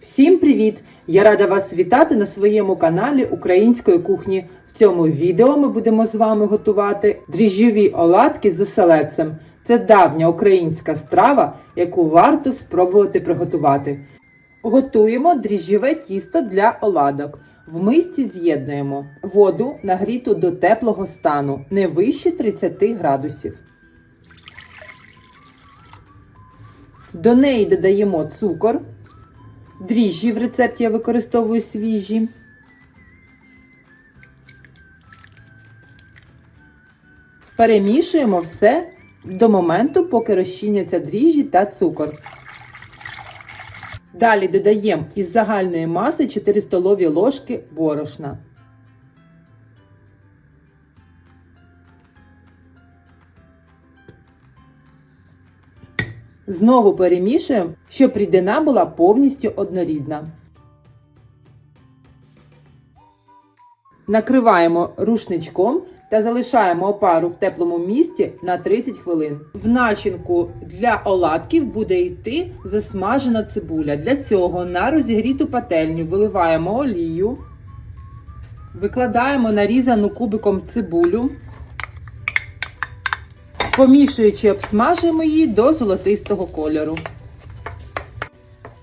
Всім привіт! Я рада вас вітати на своєму каналі Української кухні. В цьому відео ми будемо з вами готувати дріжджові оладки з оселедцем. Це давня українська страва, яку варто спробувати приготувати. Готуємо дріжджове тісто для оладок. В мисці з'єднуємо воду, нагріту до теплого стану, не вище 30 градусів. До неї додаємо цукор. Дріжджі в рецепті я використовую свіжі. Перемішуємо все до моменту, поки розчиняться дріжджі та цукор. Далі додаємо із загальної маси 4 столові ложки борошна. Знову перемішуємо, щоб рідина була повністю однорідна. Накриваємо рушничком та залишаємо опару в теплому місці на 30 хвилин. В начинку для оладків буде йти засмажена цибуля. Для цього на розігріту пательню виливаємо олію, викладаємо нарізану кубиком цибулю. Помішуючи, обсмажуємо її до золотистого кольору.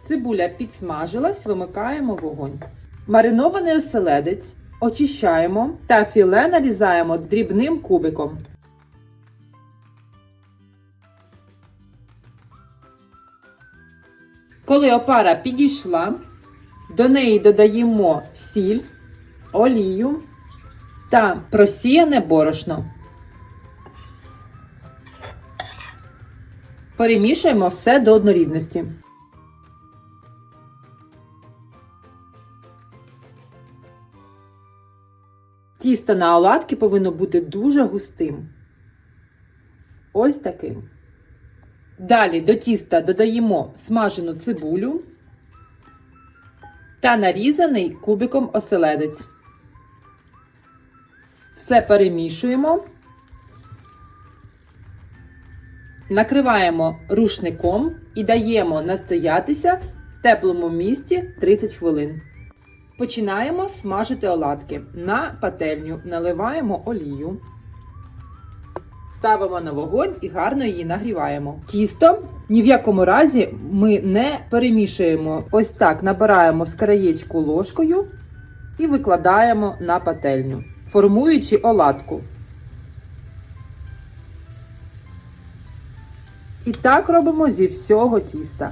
Цибуля підсмажилась, вимикаємо вогонь. Маринований оселедець очищаємо та філе нарізаємо дрібним кубиком. Коли опара підійшла, до неї додаємо сіль, олію та просіяне борошно. Перемішуємо все до однорідності. Тісто на оладки повинно бути дуже густим. Ось таким. Далі до тіста додаємо смажену цибулю та нарізаний кубиком оселедець. Все перемішуємо. Накриваємо рушником і даємо настоятися в теплому місці 30 хвилин. Починаємо смажити оладки. На пательню наливаємо олію, ставимо на вогонь і гарно її нагріваємо. Тісто ні в якому разі ми не перемішуємо. Ось так набираємо з краєчку ложкою і викладаємо на пательню, формуючи оладку. І так робимо зі всього тіста.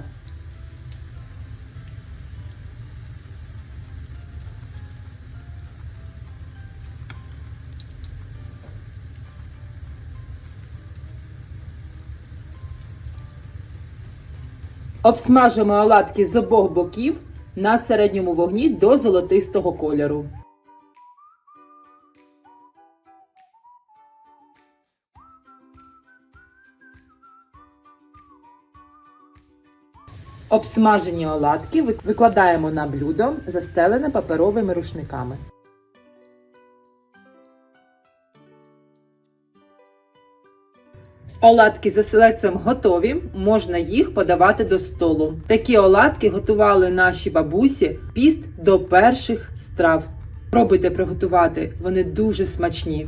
Обсмажимо оладки з обох боків на середньому вогні до золотистого кольору. Обсмажені оладки викладаємо на блюдо, застелене паперовими рушниками. Оладки з оселедцем готові, можна їх подавати до столу. Такі оладки готували наші бабусі піст до перших страв. Пробуйте приготувати, вони дуже смачні.